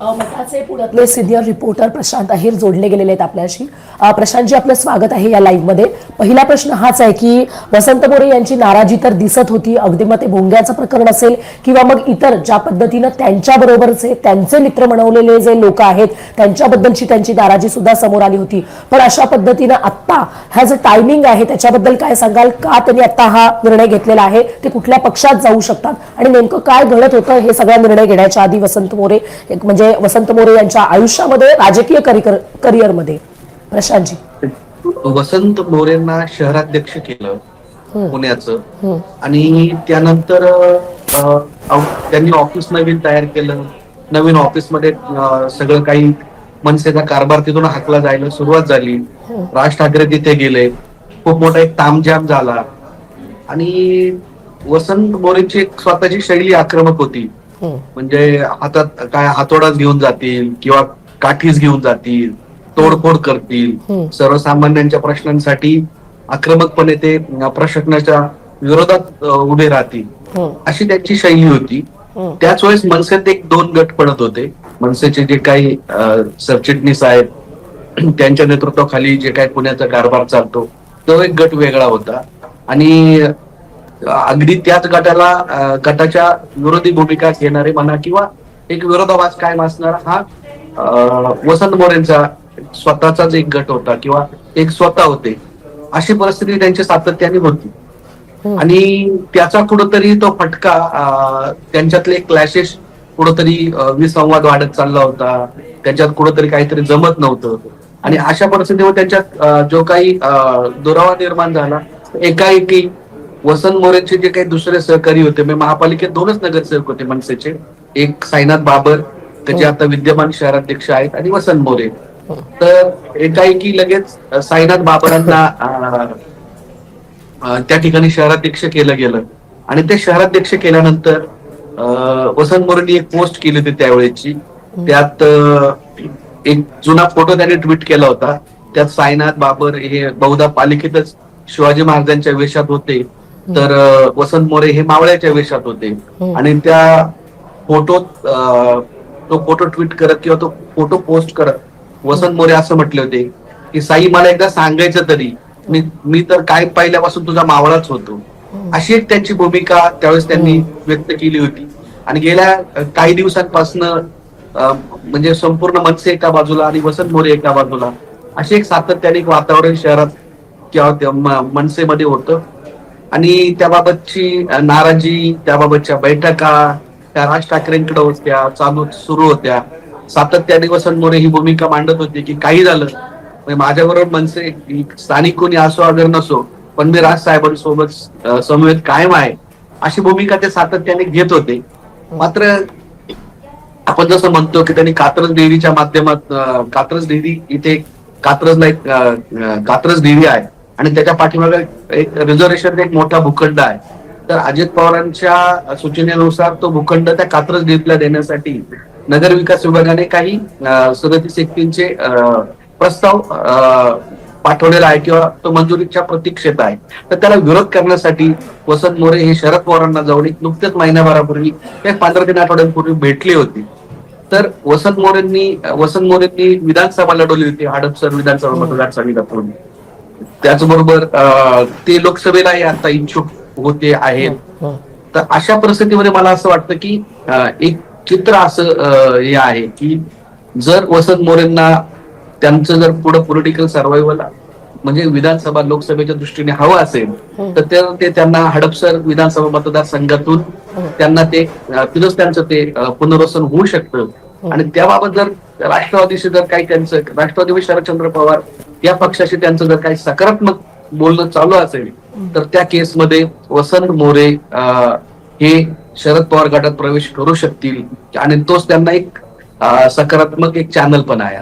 मताचे मठाचे पुण्यातले सिनियर रिपोर्टर प्रशांत अहिर जोडले गेलेले आहेत आपल्याशी. प्रशांतजी आपलं स्वागत आहे या लाईव्हमध्ये पहिला प्रश्न हाच आहे की वसंत मोरे यांची नाराजी तर दिसत होती. अगदी मग ते भोंग्याचं प्रकरण असेल किंवा मग इतर ज्या पद्धतीनं त्यांच्या बरोबरचे त्यांचे मित्र म्हणवलेले जे लोक आहेत त्यांच्याबद्दलची त्यांची नाराजी सुद्धा समोर आली होती. पण अशा पद्धतीनं आत्ता हा जो टायमिंग आहे त्याच्याबद्दल काय सांगाल? का त्यांनी आता हा निर्णय घेतलेला आहे? ते कुठल्या पक्षात जाऊ शकतात? आणि नेमकं काय घडत होतं हे सगळा निर्णय घेण्याच्या आधी वसंत मोरे म्हणजे वसंत मोरे यांच्या आयुष्यामध्ये राजकीय करिअरमध्ये? प्रशांतजी. वसंत मोरेंना शहराध्यक्ष केलं. पुण्याचं. आणि त्यानंतर त्यांनी ऑफिस नवीन तयार केलं. नवीन ऑफिसमध्ये सगळं काही मनसेचा कारभार तिथून हाकला जायला सुरुवात झाली. राज ठाकरे तिथे गेले. खूप मोठा एक तामझाम झाला. आणि वसंत मोरेंची एक स्वतःची शैली आक्रमक होती. म्हणजे हातात काय हातोडाच घेऊन जातील किंवा काठीच घेऊन जातील. तोडफोड करतील हम्म. सर्वसामान्यांच्या प्रश्नांसाठी आक्रमकपणे ते प्रशासनाच्या विरोधात उभे राहतील हम्म. अशी त्यांची शैली होती हम्म. त्याच वेळेस मनसेत एक दोन गट पडत होते मनसेचे जे काही सरचिटणीस आहेत त्यांच्या नेतृत्वाखाली जे काही पुण्याचा कारभार चालतो तो एक गट वेगळा होता आणि अगदी त्याच गटाला गटाच्या विरोधी भूमिका घेणारे म्हणा किंवा एक विरोधाभास कायम असणारा हा वसंत मोरेंचा स्वतःचाच एक गट होता किंवा एक स्वतः होते अशी परिस्थिती त्यांच्या सातत्याने होती. आणि त्याचा कुठंतरी तो फटका त्यांच्यातले क्लॅशेस कुठंतरी विसंवाद वाढत चालला होता. त्यांच्यात कुठंतरी काहीतरी जमत नव्हतं. आणि अशा परिस्थितीवर त्यांच्यात जो काही दुरावा निर्माण झाला. एकाएकी वसंत मोरेंचे जे काही दुसरे सहकारी होते म्हणजे महापालिकेत दोनच नगरसेवक होते मनसेचे. एक साईनाथ बाबर ते जे आता विद्यमान शहराध्यक्ष आहेत आणि वसंत मोरे. तर एकाएकी लगेच साईनाथ बाबरांना त्या ठिकाणी शहराध्यक्ष केलं गेलं. आणि ते शहराध्यक्ष केल्यानंतर वसंत मोरेंनी एक पोस्ट केली होती त्यावेळेची. त्यात एक जुना फोटो त्यांनी ट्विट केला होता. त्यात साईनाथ बाबर हे बहुधा पालिकेतच शिवाजी महाराजांच्या वेशात होते. तर वसंत मोरे हे मावळ्याच्या वेशात होते. आणि त्या फोटोत तो फोटो ट्विट करत किंवा तो फोटो पोस्ट करत वसंत मोरे असं म्हटले होते की साई मला एकदा सांगायचं तरी मी मी तर काय पहिल्यापासून तुझा मावळाच होतो. अशी एक त्यांची भूमिका त्यावेळेस त्यांनी व्यक्त केली होती. आणि गेल्या काही दिवसांपासून म्हणजे संपूर्ण मनसे एका बाजूला आणि वसंत मोरे एका बाजूला असे एक सातत्याने एक वातावरण शहरात किंवा मनसेमध्ये होतं. आणि त्याबाबतची नाराजी त्याबाबतच्या बैठका त्या राज ठाकरेंकडे होत्या चालू सुरू होत्या. सातत्याने वसंत मोरे ही भूमिका मांडत होते की काही झालं म्हणजे माझ्याबरोबर मनसे स्थानिक कोणी असो अगर नसो पण मी राज साहेबांसोबत समवेत कायम आहे अशी भूमिका ते सातत्याने घेत होते. मात्र आपण जसं म्हणतो की त्यांनी कात्रज डेअरीच्या माध्यमात कात्रज डेअरी इथे कात्रजला एक कात्रज डेअरी आहे आणि त्याच्या पाठीमागे एक रिझर्वेशन एक मोठा भूखंड आहे. तर अजित पवारांच्या सूचनेनुसार तो भूखंड त्या कात्रज डेअरीला देण्यासाठी नगर विकास विभागाने काही व्यक्तींचे अ, प्रस्ताव पाठवलेला आहे किंवा तो मंजुरीच्या प्रतीक्षेत आहे. तर त्याला विरोध करण्यासाठी वसंत मोरे हे शरद पवारांना जाऊन एक नुकतेच महिन्याभरापूर्वी एक पंधरा तीन आठवड्यांपूर्वी भेटली होती. तर वसंत मोरेंनी वसंत मोरेंनी विधानसभा लढवली होती हडपसर विधानसभा मतदारसंघातून त्याचबरोबर अं, ते लोकसभेलाही आता इच्छुक होते आहेत. हम्म. तर अशा परिस्थितीमध्ये मला असं वाटतं की एक चित्र असं हे आहे की जर वसंत मोरेंना त्यांचं जर पुढे पॉलिटिकल सर्व्हायवल म्हणजे विधानसभा लोकसभेच्या दृष्टीने हवं असेल तर ते- त्यांना हडपसर विधानसभा मतदारसंघातून त्यांना ते तिथंच त्यांचं ते पुनर्वसन होऊ शकतं. आणि त्याबाबत जर राष्ट्रवादीशी जर काही त्यांचं राष्ट्रवादी शरदचंद्र पवार या पक्षाशी त्यांचं जर काही सकारात्मक बोलणं चालू असेल तर त्या केसमध्ये वसंत मोरे हे शरद पवार गटात प्रवेश करू शकतील. आणि तोच त्यांना एक सकारात्मक एक चॅनल पण आहे.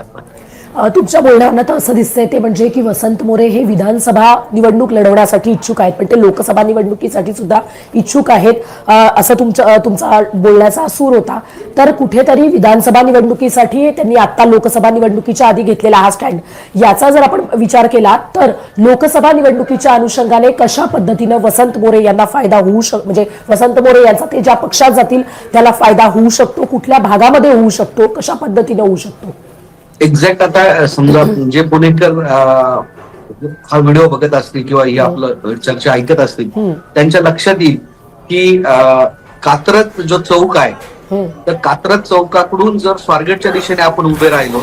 तुमच्या बोलण्यावरनं तर असं दिसतंय ते म्हणजे की वसंत मोरे हे विधानसभा निवडणूक लढवण्यासाठी इच्छुक आहेत पण ते लोकसभा निवडणुकीसाठी सुद्धा इच्छुक आहेत असं तुमच्या तुमचा बोलण्याचा सूर होता. तर कुठेतरी विधानसभा निवडणुकीसाठी त्यांनी आता लोकसभा निवडणुकीच्या आधी घेतलेला हा स्टँड. याचा जर आपण विचार केला तर लोकसभा निवडणुकीच्या अनुषंगाने कशा पद्धतीनं वसंत मोरे यांना फायदा होऊ शक म्हणजे वसंत मोरे यांचा ते ज्या पक्षात जातील त्याला फायदा होऊ शकतो कुठल्या भागामध्ये होऊ शकतो कशा पद्धतीने होऊ शकतो? एक्झॅक्ट आता समजा जे पुणेकर हा व्हिडिओ बघत असतील किंवा ही आपलं चर्चा ऐकत असतील. त्यांच्या लक्षात येईल की अं, कात्रज जो चौक आहे. तर कात्रज चौकाकडून जर स्वारगेटच्या दिशेने आपण उभे राहिलो.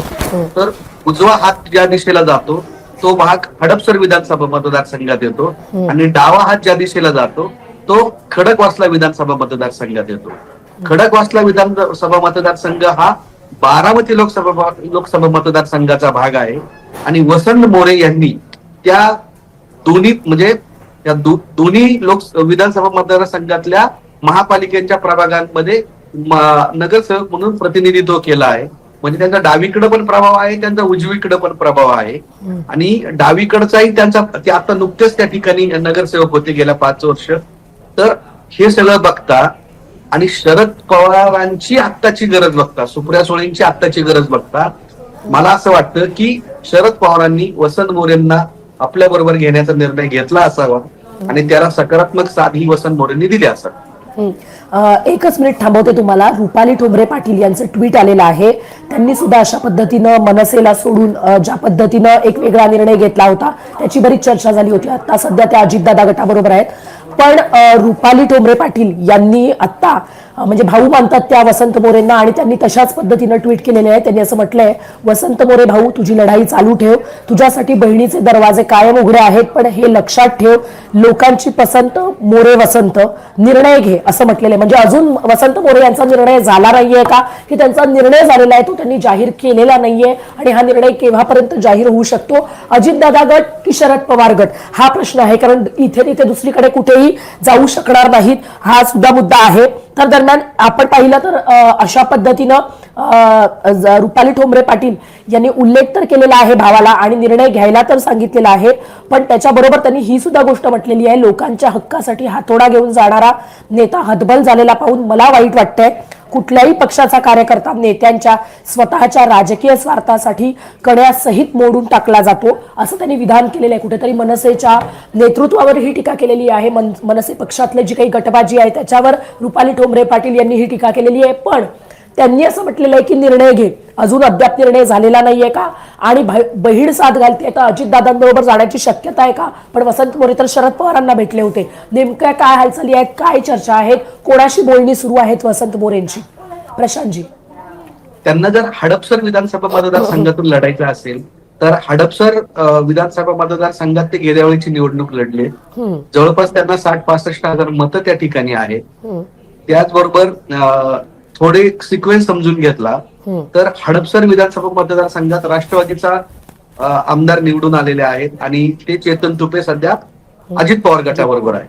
तर उजवा हात ज्या दिशेला जातो तो भाग हडपसर विधानसभा मतदारसंघात येतो आणि डावा हात ज्या दिशेला जातो तो खडकवासला विधानसभा मतदारसंघात येतो खडकवासला विधानसभा मतदारसंघ हा बारामती लोकसभा लोकसभा मतदारसंघाचा भाग आहे. आणि वसंत मोरे यांनी त्या दोन्ही म्हणजे त्या दोन्ही लोक विधानसभा मतदारसंघातल्या महापालिकेच्या प्रभागांमध्ये नगरसेवक म्हणून प्रतिनिधित्व केलं आहे. म्हणजे त्यांचा डावीकडे पण प्रभाव आहे त्यांचा उजवीकडे पण प्रभाव आहे. आणि डावीकडचाही त्यांचा ते आता नुकतेच त्या ठिकाणी नगरसेवक होते गेल्या पाच वर्ष. तर हे सगळं बघता आणि शरद पवारांची आत्ताची गरज बघता सुप्रिया सुळेंची आत्ताची गरज बघता मला असं वाटतं की शरद पवारांनी वसंत मोरेंना आपल्या बरोबर घेण्याचा निर्णय घेतला असावा आणि त्याला सकारात्मक साथ ही वसंत मोरेंनी दिली असावी. एकच मिनिट थांबवते तुम्हाला. रुपाली ठोंबरे पाटील यांचं ट्विट आलेलं आहे. त्यांनी सुद्धा अशा पद्धतीनं मनसेला सोडून ज्या पद्धतीनं एक वेगळा निर्णय घेतला होता त्याची बरीच चर्चा झाली होती. आता सध्या त्या अजितदादा गटाबरोबर आहेत. पण रुपाली ठोंबरे पाटील यांनी आता म्हणजे भाऊ मानतात त्या वसंत मोरेंना आणि त्यांनी तशाच पद्धतीनं ट्विट केलेले आहे. त्यांनी असं म्हटलंय वसंत मोरे भाऊ तुझी लढाई चालू ठेव. तुझ्यासाठी बहिणीचे दरवाजे कायम उघडे आहेत पण हे लक्षात ठेव. लोकांची पसंत मोरे वसंत. निर्णय घे असं म्हटलेलं आहे. म्हणजे अजून वसंत मोरे यांचा निर्णय झाला नाहीये का? की त्यांचा निर्णय झालेला आहे तो त्यांनी जाहीर केलेला नाहीये. आणि हा निर्णय केव्हापर्यंत जाहीर होऊ शकतो? अजितदादा गट की शरद पवार गट? हा प्रश्न आहे कारण इथे तिथे दुसरीकडे कुठेही जाऊ शकणार नाहीत. हा सुद्धा मुद्दा आहे. तर दरम्यान आपण पाहिलं तर अशा पद्धतीनं रुपाली ठोंबरे पाटील यांनी उल्लेख तर केलेला आहे भावाला आणि निर्णय घ्यायला तर सांगितलेला आहे. पण त्याच्याबरोबर त्यांनी ही सुद्धा गोष्ट म्हटलेली आहे लोकांच्या हक्कासाठी हातोडा घेऊन जाणारा नेता हतबल झालेला पाहून मला वाईट वाटतंय. कुठल्याही पक्षाचा कार्यकर्ता नेत्यांच्या स्वतःच्या राजकीय स्वार्थासाठी कण्यासहित मोडून टाकला जातो असं त्यांनी विधान केलेलं आहे. कुठेतरी मनसेच्या नेतृत्वावर ही टीका केलेली आहे. मन मनसे पक्षातले जी काही गटबाजी आहे त्याच्यावर रुपाली ठोंबरे पाटील यांनी ही टीका केलेली आहे. पण त्यांनी असं म्हटलेलं आहे की निर्णय घे. अजून अद्याप निर्णय झालेला नाहीये का? आणि बहीण साथ घालते तर अजितदादांबरोबर जाण्याची शक्यता आहे का? पण वसंत मोरे तर शरद पवारांना भेटले होते. नेमक्या काय हालचाली आहेत? काय चर्चा आहेत? कोणाशी बोलणी सुरू आहेत वसंत मोरेंची? प्रशांतजी. त्यांना जर हडपसर विधानसभा मतदारसंघातून लढायचं असेल तर हडपसर विधानसभा मतदारसंघात ते गेल्या वेळीची निवडणूक लढले. जवळपास त्यांना साठ पासष्ट हजार मतं त्या ठिकाणी आहेत. त्याचबरोबर थोडे सिक्वेन्स समजून घेतला. तर हडपसर विधानसभा मतदारसंघात राष्ट्रवादीचा आमदार निवडून आलेले आहेत आणि ते चेतन तुपे सध्या अजित पवार गटाबरोबर आहे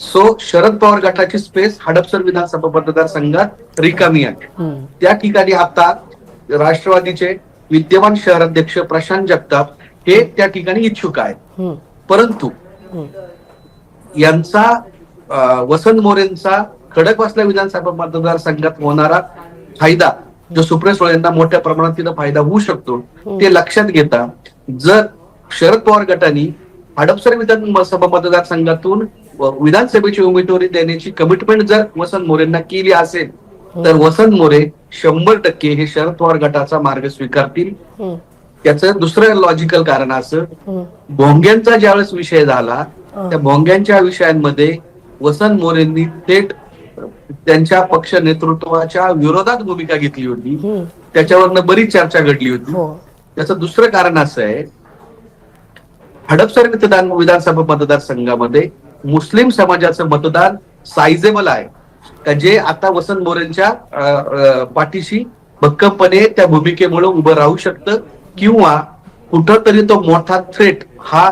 सो शरद पवार गटाची स्पेस हडपसर विधानसभा मतदारसंघात रिकामी आहे. त्या ठिकाणी आता राष्ट्रवादीचे विद्यमान शहराध्यक्ष प्रशांत जगताप हे त्या ठिकाणी इच्छुक आहेत परंतु. यांचा वसंत मोरेंचा खडकवासला विधानसभा मतदारसंघात होणारा फायदा जो सुप्रिया सुळेंना मोठ्या प्रमाणात तिथं फायदा होऊ शकतो ते लक्षात घेता जर शरद पवार गटाने हडपसर विधानसभा मतदारसंघातून विधानसभेची उमेदवारी देण्याची कमिटमेंट जर वसंत मोरेंना केली असेल तर वसंत मोरे शंभर टक्के हे शरद पवार गटाचा मार्ग स्वीकारतील. त्याचं दुसरं लॉजिकल कारण असं. भोंग्यांचा ज्यावेळेस विषय झाला त्या भोंग्यांच्या विषयांमध्ये वसंत मोरेंनी थेट त्यांच्या पक्ष नेतृत्वाच्या विरोधात भूमिका घेतली होती. हम्म. त्याच्यावरनं बरीच चर्चा घडली होती. हो. त्याचं दुसरं कारण असं आहे हडपसर मतदान विधानसभा मतदारसंघामध्ये मुस्लिम समाजाचं मतदान सायझेबल आहे. का जे आता वसंत मोरेंच्या पाठीशी भक्कमपणे त्या भूमिकेमुळे उभं राहू शकतं किंवा कुठंतरी तो मोठा थ्रेट हा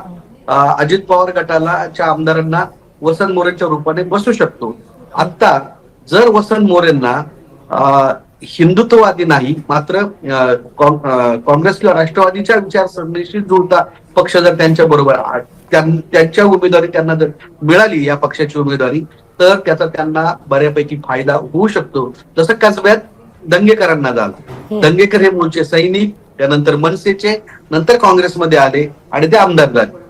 अजित पवार गटाला आमदारांना वसंत मोरेंच्या रूपाने बसू शकतो. आता जर वसंत मोरेंना हिंदुत्ववादी नाही मात्र काँग्रेस किंवा राष्ट्रवादीच्या विचारसरणीशी जुळता पक्ष जर त्यांच्या बरोबर त्यांच्या उमेदवारी त्यांना जर मिळाली या पक्षाची उमेदवारी तर त्याचा त्यांना बऱ्यापैकी फायदा होऊ शकतो. जसं कसब्यात दंगेकरांना झाला. दंगेकर हे मूळचे सैनिक त्यानंतर मनसेचे नंतर काँग्रेसमध्ये आले आणि ते आमदार झाले.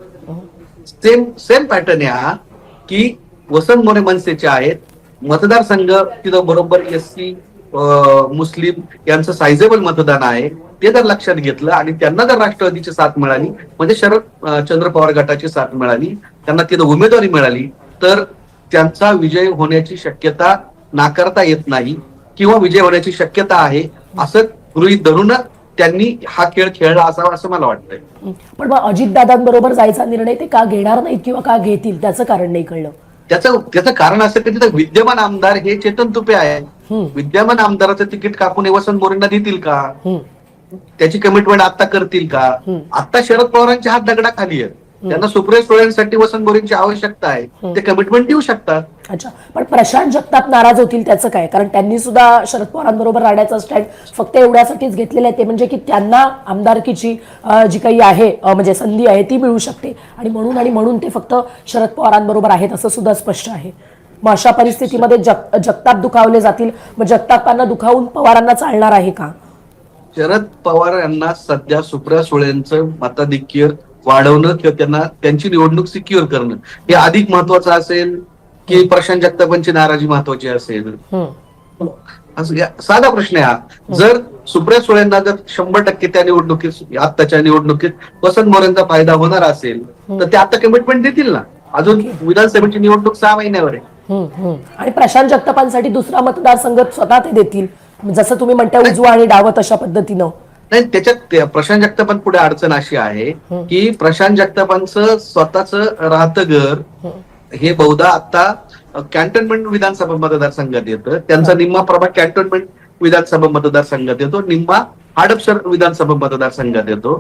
सेम सेम पॅटर्न आहे हा की वसंत मोरे मनसेचे आहेत मतदारसंघ तिथं बरोबर एस सी मुस्लिम यांचं सायझेबल मतदान आहे. ते जर लक्षात घेतलं आणि त्यांना जर राष्ट्रवादीची साथ मिळाली म्हणजे शरद चंद्र पवार गटाची साथ मिळाली त्यांना तिथं उमेदवारी मिळाली तर त्यांचा विजय होण्याची शक्यता नाकारता येत नाही किंवा विजय होण्याची शक्यता आहे असं गृहित धरूनच त्यांनी हा खेळ खेळला असावा असं मला वाटतंय. पण मग अजितदादांबरोबर जायचा निर्णय ते का घेणार नाहीत किंवा का घेतील त्याचं कारण नाही कळलं. त्याचं त्याचं कारण असं की तिथं विद्यमान आमदार हे चेतन तुपे आहे. विद्यमान आमदाराचं तिकीट कापून वसंत मोरेंना देतील का. त्याची कमिटमेंट आता करतील का. आता शरद पवारांच्या हात दगडाखाली आहे त्यांना सुप्रिया सुळेंसाठी वसंत मोरेंची आवश्यकता आहे. ते कमिटमेंट देऊ शकतात. अच्छा. पण प्रशांत जगताप नाराज होतील त्याचं काय? कारण त्यांनी सुद्धा शरद पवारांबरोबर राहण्याचा स्टँड फक्त एवढ्यासाठीच घेतलेलं आहे ते म्हणजे की त्यांना आमदारकीची जी काही आहे म्हणजे संधी आहे ती मिळू शकते. आणि म्हणून आणि म्हणून ते फक्त शरद पवारांबरोबर आहेत असं सुद्धा स्पष्ट आहे. मग अशा परिस्थितीमध्ये जग जगताप दुखावले जातील. मग जगतापांना दुखावून पवारांना चालणार आहे का? शरद पवार यांना सध्या सुप्रिया सुळेंचं मताधिक्य वाढवणं किंवा त्यांना त्यांची निवडणूक सिक्युअर करणं. हे अधिक महत्वाचं असेल की प्रशांत जगतापांची नाराजी महत्वाची असेल. असं या- साधा प्रश्न आहे हा. जर सुप्रिया सुळेंना जर शंभर टक्के त्या निवडणुकीत आत्ताच्या निवडणुकीत वसंत मोरेंचा फायदा होणार असेल तर ते आता कमिटमेंट देतील ना. अजून विधानसभेची निवडणूक सहा महिन्यावर आहे. आणि प्रशांत जगतापांसाठी दुसरा मतदारसंघ स्वतः ते देतील. जसं तुम्ही म्हणता उजवा आणि डावं तशा पद्धतीनं. नाही त्याच्यात प्रशांत जगतापां पुढे अडचण अशी आहे की प्रशांत जगतापांचं स्वतःच राहतं घर हे. बहुधा आता कॅन्टोन्मेंट विधानसभा मतदारसंघात येतं. त्यांचा निम्मा प्रभाग कॅन्टोन्मेंट विधानसभा मतदारसंघात येतो. निम्मा हडपसर विधानसभा मतदारसंघात येतो.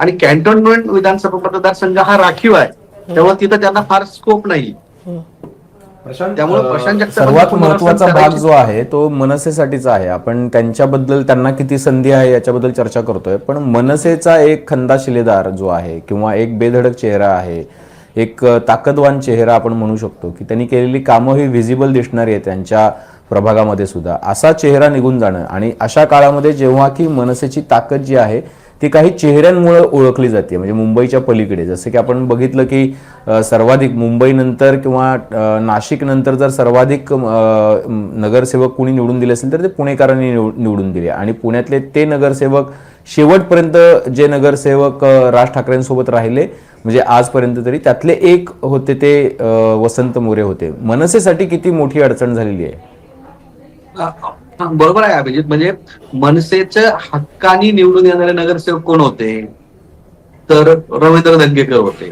आणि कॅन्टोन्मेंट विधानसभा मतदारसंघ हा राखीव आहे. त्यामुळे तिथं त्यांना फार स्कोप नाही. त्यामुळे प्रशांत सर्वात महत्त्वाचा भाग जो आहे तो मनसेसाठीचा आहे. आपण त्यांच्याबद्दल त्यांना किती संधी आहे याच्याबद्दल चर्चा करतोय. पण मनसेचा एक खंदा शिलेदार जो आहे किंवा एक बेधडक चेहरा आहे एक ताकदवान चेहरा आपण म्हणू शकतो की त्यांनी केलेली कामं ही व्हिजिबल दिसणारी आहे त्यांच्या प्रभागामध्ये सुद्धा. असा चेहरा निघून जाणं आणि अशा काळामध्ये जेव्हा की मनसेची ताकद जी आहे ती काही चेहऱ्यांमुळे ओळखली जाते म्हणजे मुंबईच्या पलीकडे. जसं की आपण बघितलं की सर्वाधिक मुंबईनंतर किंवा नाशिकनंतर जर सर्वाधिक नगरसेवक कुणी निवडून दिले असेल तर ते पुणेकरांनी निवड- निवडून दिले. आणि पुण्यातले ते नगरसेवक शेवटपर्यंत जे नगरसेवक राज ठाकरेंसोबत राहिले म्हणजे आजपर्यंत तरी त्यातले एक होते ते वसंत मोरे होते. मनसेसाठी किती मोठी अडचण झालेली आहे? बरोबर आहे अभिजित. म्हणजे मनसेच्या हक्कानी निवडून येणारे नगरसेवक कोण होते? तर रवींद्र दंगेकर होते.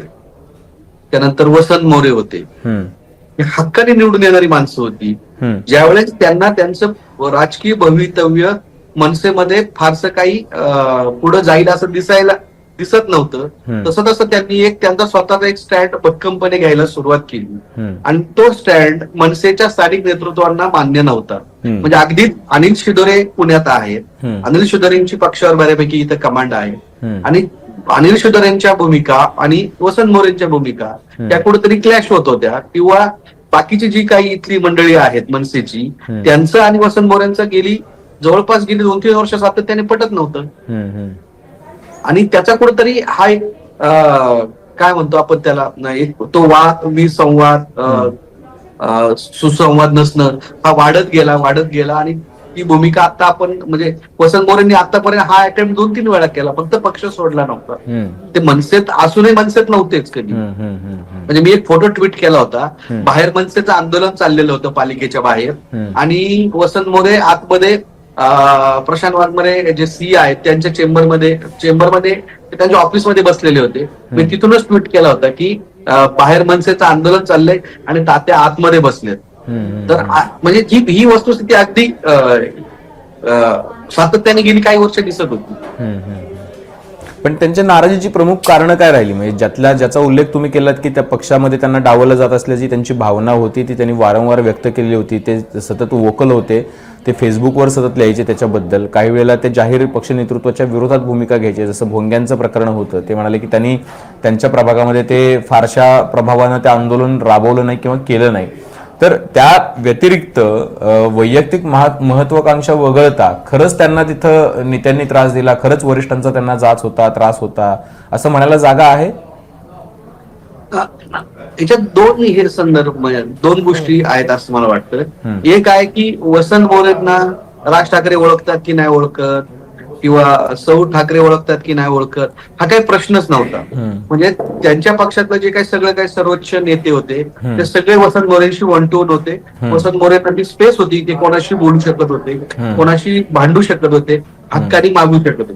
त्यानंतर वसंत मोरे होते. हे हक्काने निवडून येणारी माणसं होती. ज्यावेळेस त्यांना त्यांचं राजकीय भवितव्य मनसेमध्ये फारसं काही पुढं जाईल असं दिसायला दिसत नव्हतं. तसं तसं त्यांनी एक त्यांचा स्वतःचा एक स्टँड भक्कमपणे घ्यायला सुरुवात केली आणि तो स्टँड मनसेच्या स्थानिक नेतृत्वांना मान्य नव्हता. म्हणजे अगदी अनिल शिदोरे पुण्यात आहेत. अनिल शिदोरेंची पक्षावर बऱ्यापैकी इथं कमांड आहे. आणि अनिल शिदोरेंच्या भूमिका आणि वसंत मोरेंच्या भूमिका त्या कुठेतरी क्लॅश होत होत्या किंवा बाकीची जी काही इथली मंडळी आहेत मनसेची. त्यांचं आणि वसंत मोरेंचं गेली जवळपास गेली दोन तीन वर्ष सातत्याने पटत नव्हतं. आणि त्याचा कुठेतरी हा एक काय म्हणतो आपण त्याला? एक तो वाद विसंवाद अं, सुसंवाद नसणं हा वाढत गेला वाढत गेला आणि ती भूमिका आता आपण म्हणजे वसंत मोरेंनी आतापर्यंत हा अटेम्प्ट दोन तीन वेळा केला फक्त पक्ष सोडला नव्हता. ते मनसेत असूनही मनसेत नव्हतेच कधी. म्हणजे मी एक फोटो ट्विट केला होता. बाहेर मनसेचं आंदोलन चाललेलं होतं पालिकेच्या बाहेर. आणि वसंत मोरे आतमध्ये प्रशांत वाघमारे जे सी आहेत त्यांच्या चेंबरमध्ये चेंबरमध्ये त्यांच्या ऑफिसमध्ये बसलेले होते. मी तिथूनच ट्विट केला होता की बाहेर मनसेचं आंदोलन चाललंय आणि तात्या आतमध्ये बसलेत. तर म्हणजे ही ही वस्तुस्थिती अगदी सातत्याने गेली काही वर्ष दिसत होती. पण त्यांच्या नाराजीची प्रमुख कारणं काय राहिली? म्हणजे ज्यातल्या ज्याचा उल्लेख तुम्ही केलात की त्या पक्षामध्ये त्यांना डावलं जात असल्याची त्यांची भावना होती ती त्यांनी वारंवार व्यक्त केली होती ते सतत वोकल होते. ते फेसबुकवर सतत लिहायचे त्याच्याबद्दल. काही वेळेला ते जाहीर पक्ष नेतृत्वाच्या विरोधात भूमिका घ्यायचे जसं भोंग्यांचं प्रकरण होतं. ते म्हणाले की त्यांनी त्यांच्या प्रभागामध्ये ते फारशा प्रभावानं ते आंदोलन राबवलं नाही किंवा केलं नाही. तर त्या व्यतिरिक्त वैयक्तिक महा महत्वाकांक्षा वगळता खरंच त्यांना तिथं नेत्यांनी त्रास दिला खरंच वरिष्ठांचा त्यांना जाच होता त्रास होता असं म्हणायला जागा आहे? याच्यात दोन हे संदर्भ म्हणजे दोन गोष्टी आहेत असं मला वाटतं. एक आहे की वसंत मोरेंना राज ठाकरे ओळखतात की नाही ओळखत? किंवा सौ ठाकरे ओळखतात की नाही ओळखत? हा काही प्रश्नच नव्हता. म्हणजे त्यांच्या पक्षातलं जे काही सगळं काही सर्वोच्च नेते होते ते सगळे वसंत मोरेंशी वन टू वन होते. वसंत मोरेंसाठी स्पेस होती ते कोणाशी बोलू शकत होते कोणाशी भांडू शकत होते हक्कानी मागू शकत होते.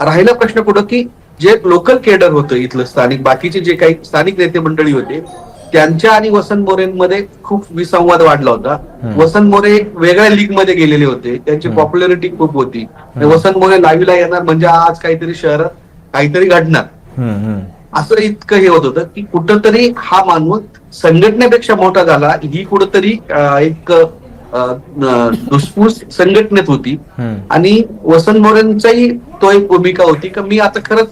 राहिला प्रश्न कुठं की जे लोकल केडर होतं इथलं स्थानिक बाकीचे जे काही स्थानिक नेते मंडळी होते त्यांच्या आणि वसंत मोरेंमध्ये खूप विसंवाद वाढला होता. वसंत मोरे वेगळ्या लीगमध्ये गेलेले होते. त्यांची पॉप्युलरिटी खूप होती. वसंत मोरे लाईव्हला येणार म्हणजे आज काहीतरी शहरात काहीतरी घडणार. असं इतकं हे होत होतं की कुठंतरी हा माणूस संघटनेपेक्षा मोठा झाला. ही कुठंतरी एक अं, धुसफूस संघटनेत होती. आणि वसंत मोरेंचाही तो एक भूमिका होती की मी आता खरंच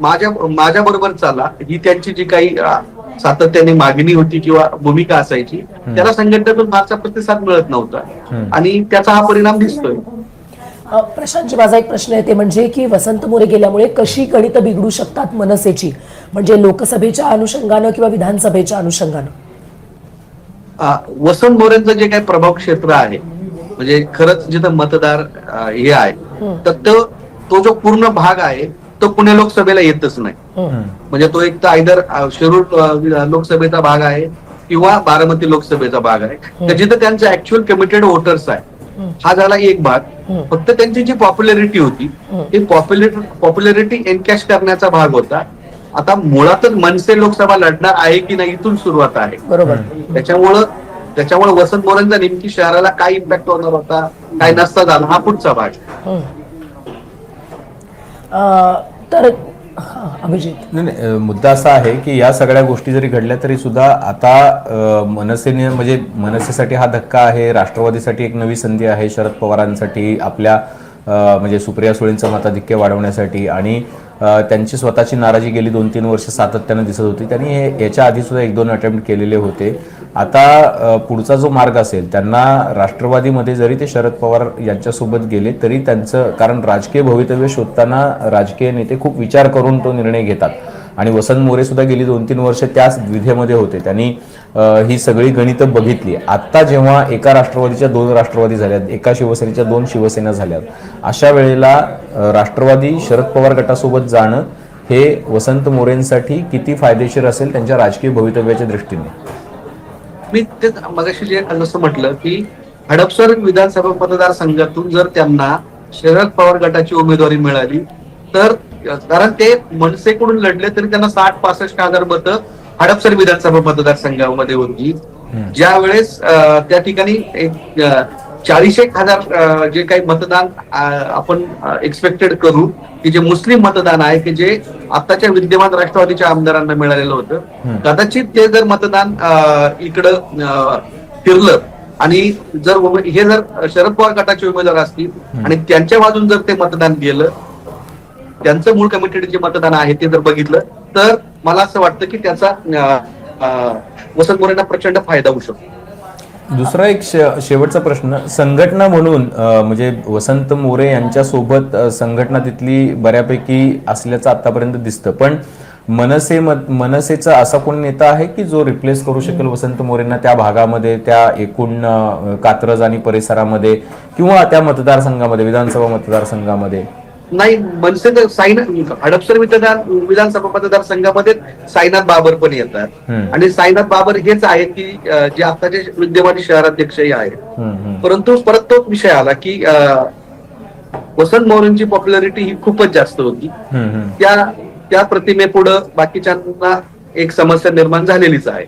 माझ्या माझ्या बरोबर चाला ही त्यांची जी काही सातत्याने मागणी होती किंवा भूमिका असायची त्याला संघटनेतून फारसा प्रतिसाद मिळत नव्हता. आणि त्याचा हा परिणाम दिसतोय. प्रशांतजी माझा एक प्रश्न आहे ते म्हणजे की वसंत मोरे गेल्यामुळे कशी गणित बिघडू शकतात मनसेची? म्हणजे लोकसभेच्या अनुषंगानं किंवा विधानसभेच्या अनुषंगानं? वसंत मोरेंचं जे काही प्रभाव क्षेत्र आहे म्हणजे खरंच जिथं मतदार हे आहे तर तो तो जो पूर्ण भाग आहे तो पुणे लोकसभेला येतच नाही. म्हणजे तो एक तर आयदर शिरूर लोकसभेचा भाग आहे किंवा बारामती लोकसभेचा भाग आहे. तर जिथं त्यांचे ऍक्च्युअल कमिटेड वोटर्स आहे हा. झाला एक भाग. फक्त त्यांची जी पॉप्युलरिटी होती ती पॉप्युलर पॉप्युलरिटी एनकॅश करण्याचा भाग होता. आता मुळातच मनसे लोकसभा लढणार आहे की नाही इथून सुरुवात आहे. बरोबर. त्याच्यामुळं त्याच्यामुळे वसंत मोरेंचा नेमकी शहराला काय इम्पॅक्ट होणार होता काय नसता झाला हा पुढचा भाग. तर अभिजित. नाही, नाही, मुद्दा असा आहे की या सगळ्या गोष्टी जरी घडल्या तरी सुद्धा आता अ, मनसेने म्हणजे मनसेसाठी हा धक्का आहे राष्ट्रवादीसाठी एक नवी संधी आहे शरद पवारांसाठी आपल्या अ, म्हणजे सुप्रिया सुळेंचं मताधिक्य वाढवण्यासाठी आणि अ, त्यांची स्वतःची नाराजी गेली दोन तीन वर्ष सातत्यानं दिसत होती. त्यांनी हे याच्या आधी सुद्धा एक दोन अटेम्प्ट केलेले होते. आता पुढचा जो मार्ग असेल त्यांना राष्ट्रवादीमध्ये जरी ते शरद पवार यांच्यासोबत गेले तरी त्यांचं कारण राजकीय भवितव्य शोधताना राजकीय नेते खूप विचार करून तो निर्णय घेतात. आणि वसंत मोरे सुद्धा गेली दोन तीन वर्ष त्याच द्विधेमध्ये होते. त्यांनी ही सगळी गणितं बघितली. आत्ता जेव्हा एका राष्ट्रवादीच्या दोन राष्ट्रवादी झाल्यात एका शिवसेनेच्या दोन शिवसेना झाल्यात अशा वेळेला राष्ट्रवादी शरद पवार गटासोबत जाणं हे वसंत मोरेंसाठी किती फायदेशीर असेल त्यांच्या राजकीय भवितव्याच्या दृष्टीने? मी ते मगाशी जे जसं म्हटलं की हडपसर विधानसभा मतदारसंघातून जर त्यांना शरद पवार गटाची उमेदवारी मिळाली तर कारण ते मनसेकडून लढले तरी त्यांना साठ पासष्ट हजार मतं हडपसर विधानसभा मतदारसंघामध्ये होती. ज्या वेळेस अं, त्या ठिकाणी एक चाळीस एक हजार जे काही मतदान आपण एक्सपेक्टेड करू की जे मुस्लिम मतदान आहे की जे आताच्या विद्यमान राष्ट्रवादीच्या आमदारांना मिळालेलं होतं. कदाचित ते जर मतदान इकडं फिरलं आणि जर हे जर शरद पवार गटाचे उमेदवार असतील आणि त्यांच्या बाजून जर ते मतदान गेलं त्यांचं मूळ कमिटेड जे मतदान आहे ते जर बघितलं तर मला असं वाटतं की त्याचा वसंत मोरेंना प्रचंड फायदा होऊ शकतो. दुसरा एक शेवटचा प्रश्न संघटना म्हणून म्हणजे वसंत मोरे यांच्या सोबत संघटना तिथली बऱ्यापैकी असल्याचं आतापर्यंत दिसतं. पण मनसे मनसेचा असा कोण नेता आहे की जो रिप्लेस करू शकेल वसंत मोरेंना त्या भागामध्ये त्या एकूण कात्रज आणि परिसरामध्ये किंवा त्या मतदारसंघामध्ये विधानसभा मतदारसंघामध्ये? नाही मनसे तर हडपसर विधान विधानसभा मतदारसंघामध्ये साईनाथ बाबर पण येतात. आणि साईनाथ बाबर हेच आहेत की जे आताचे विद्यमान शहराध्यक्षही आहेत. परंतु परत तोच विषय आला की वसंत मोरेंची पॉप्युलरिटी ही खूपच जास्त होती. त्या त्या प्रतिमेपुढं बाकीच्यांना एक समस्या निर्माण झालेलीच आहे